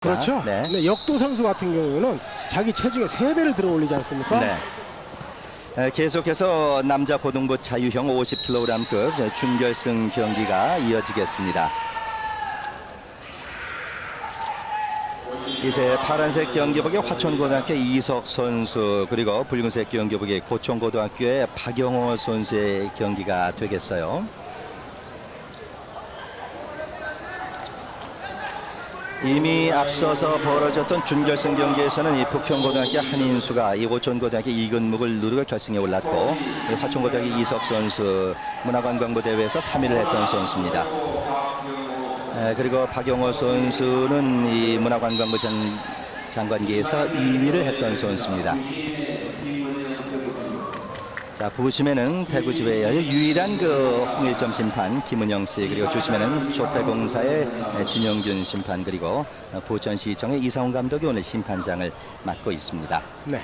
그렇죠. 네. 네, 역도 선수 같은 경우에는 자기 체중의 세배를 들어 올리지 않습니까? 네. 에, 계속해서 남자 고등부 자유형 50kg급 준결승 경기가 이어지겠습니다. 이제 파란색 경기복의 화천고등학교 이석 선수 그리고 붉은색 경기복의 고천고등학교의 박영호 선수의 경기가 되겠어요. 이미 앞서서 벌어졌던 준결승 경기에서는 이 북평고등학교 한인수가 이 오천고등학교 이근묵을 누르고 결승에 올랐고 이 화천고등학교 이석 선수 문화관광부 대회에서 3위를 했던 선수입니다. 에, 그리고 박영호 선수는 이 문화관광부 장, 장관계에서 2위를 했던 선수입니다. 자 보시면은 대구 지배의 유일한 그 홍일점 심판 김은영 씨 그리고 주심에는 조폐공사의 진영균 심판 그리고 보천시청의 이상훈 감독이 오늘 심판장을 맡고 있습니다. 네.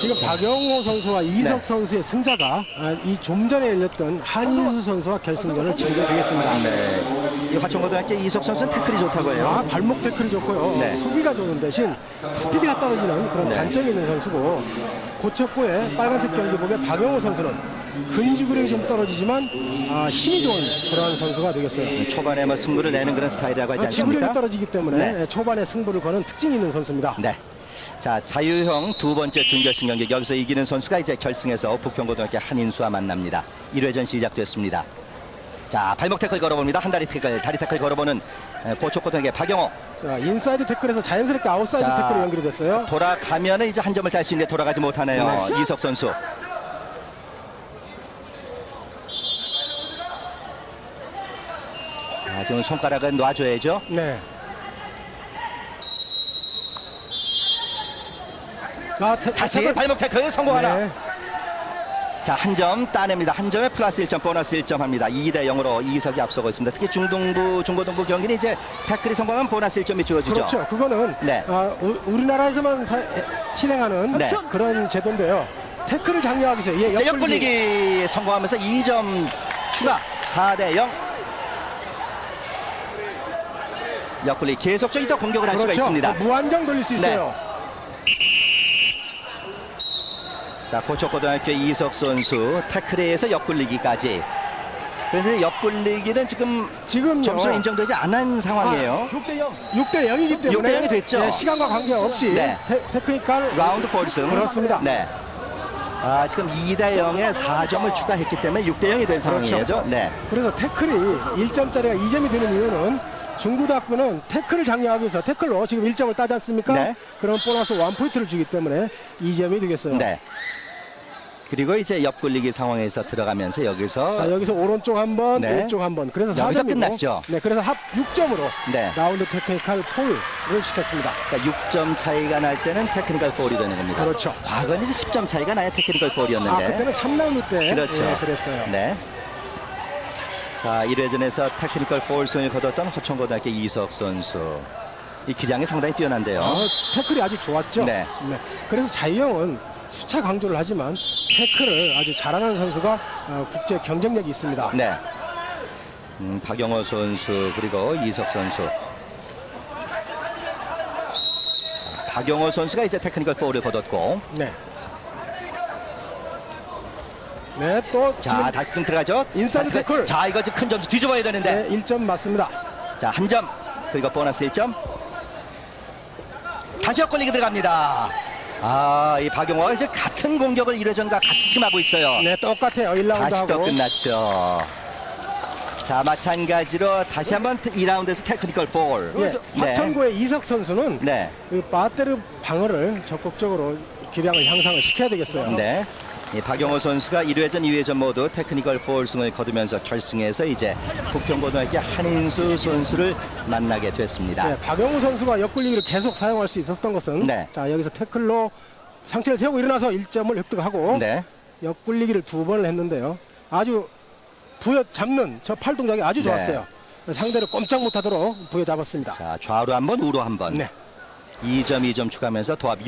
지금 박영호 선수와 이석 네. 선수의 승자가 이 좀 전에 열렸던 한인수 선수와 결승전을 치르게 되겠습니다. 네, 이 화천고등학교 이석 선수는 태클이 좋다고 해요. 아, 발목 태클이 좋고요. 네. 수비가 좋은 대신 스피드가 떨어지는 그런 네. 단점이 있는 선수고 고척고의 빨간색 경기복의 박영호 선수는 근지구력이 좀 떨어지지만 아, 힘이 좋은 그러한 선수가 되겠어요. 초반에 뭐 승부를 내는 그런 스타일이라고 하지 아, 지구력이 않습니까? 떨어지기 때문에 네. 초반에 승부를 거는 특징이 있는 선수입니다. 네. 자 자유형 두 번째 준결승 경기 여기서 이기는 선수가 이제 결승에서 북평고등학교 한인수와 만납니다. 1회전 시작됐습니다. 자 발목 태클 걸어봅니다. 한 다리 태클, 다리 태클 걸어보는 에, 고척고등학교 박영호. 자, 인사이드 태클에서 자연스럽게 아웃사이드 자, 태클로 연결이 됐어요. 돌아가면 은 이제 한 점을 딸 수 있는데 돌아가지 못하네요. 네. 이석 선수. 자 지금 손가락은 놔줘야죠. 네. 자, 태, 다시 태클. 발목 태클 성공하나. 네. 자, 한 점 따냅니다. 한 점에 플러스 1점, 보너스 1점 합니다. 2대 0으로 이석이 앞서고 있습니다. 특히 중등부, 중고등부 경기는 이제 태클이 성공하면 보너스 1점이 주어지죠. 그렇죠. 그거는 네. 아, 우, 우리나라에서만 사- 에, 실행하는 네. 그런 제도인데요. 태클을 장려하기 위해서 예, 자, 옆굴리기. 옆굴리기 성공하면서 2점 추가 4대 0. 옆굴리기 계속적인 또 공격을 할 수가 그렇죠. 있습니다. 또 무한정 돌릴 수 네. 있어요. 자, 고척고등학교 이석 선수 태클에서 옆굴리기까지. 그런데 옆굴리기는 지금 지금요. 점수는 인정되지 않은 상황이에요. 6대 0. 6대 0이기 때문에 6대 0이 됐죠. 예, 시간과 관계없이 네. 테, 테크니컬 라운드 폴승. 그렇습니다. 네. 아, 지금 2대 0에 4점을 추가했기 때문에 6대 0이 된 상황이죠. 그렇죠. 네. 그래서 태클이 1점짜리가 2점이 되는 이유는 중고등학교는 태클을 장려하기 위해서 태클로 지금 1점을 따지 않습니까? 네. 그럼 보너스 1포인트를 주기 때문에 2점이 되겠어요. 네. 그리고 이제 옆굴리기 상황에서 들어가면서 여기서 자 여기서 오른쪽 한 번, 네. 왼쪽 한 번. 그래서 여기서 4점이고, 끝났죠. 네, 그래서 합 6점으로 네. 라운드 테크니컬 폴을 시켰습니다. 그러니까 6점 차이가 날 때는 테크니컬 폴이 되는 겁니다. 그렇죠. 과거는 이제 10점 차이가 나야 테크니컬 아 폴이었는데. 그때는 3라운드 때 그렇죠. 예, 그랬어요. 네. 자, 1회전에서 테크니컬 폴승을 거뒀던 허천고등학교 이석 선수. 이 기량이 상당히 뛰어난데요. 어, 태클이 아주 좋았죠. 네. 그래서 자유형은 수차 강조를 하지만 태클을 아주 잘하는 선수가 어, 국제 경쟁력이 있습니다. 네. 음, 박영호 선수 그리고 이석 선수. 박영호 선수가 이제 테크니컬 포울을 거뒀고 네. 네, 또 자 지금 다시 지금 들어가죠 인사이드 자, 태클. 자 이거 지금 큰 점수 뒤집어야 되는데 네, 1점 맞습니다. 자 한 점 그리고 보너스 1점 다시 엇걸리기 들어갑니다 아 이 박영호가 이제 같은 공격을 1회전과 같이 지금 하고 있어요 네, 똑같아요. 1라운드 다시 또 하고. 끝났죠 자 마찬가지로 다시 한번 2라운드에서 테크니컬 폴 예, 화천고의 이석 선수는 네. 그 바테르 방어를 적극적으로 기량을 향상을 시켜야 되겠어요. 네. 이 박영호 선수가 1회전, 2회전 모두 테크니컬 폴승을 거두면서 결승에서 이제 부평고등학교 한인수 선수를 만나게 됐습니다. 네, 박영우 선수가 옆굴리기를 계속 사용할 수 있었던 것은 네. 자 여기서 태클로 상체를 세우고 일어나서 1점을 획득하고 네. 옆굴리기를 두 번을 했는데요. 아주 부여 잡는 저 팔 동작이 아주 네. 좋았어요. 상대를 꼼짝 못하도록 부여 잡았습니다. 자, 좌우로 한 번, 우로 한 번. 네. 2점, 2점 추가하면서 도합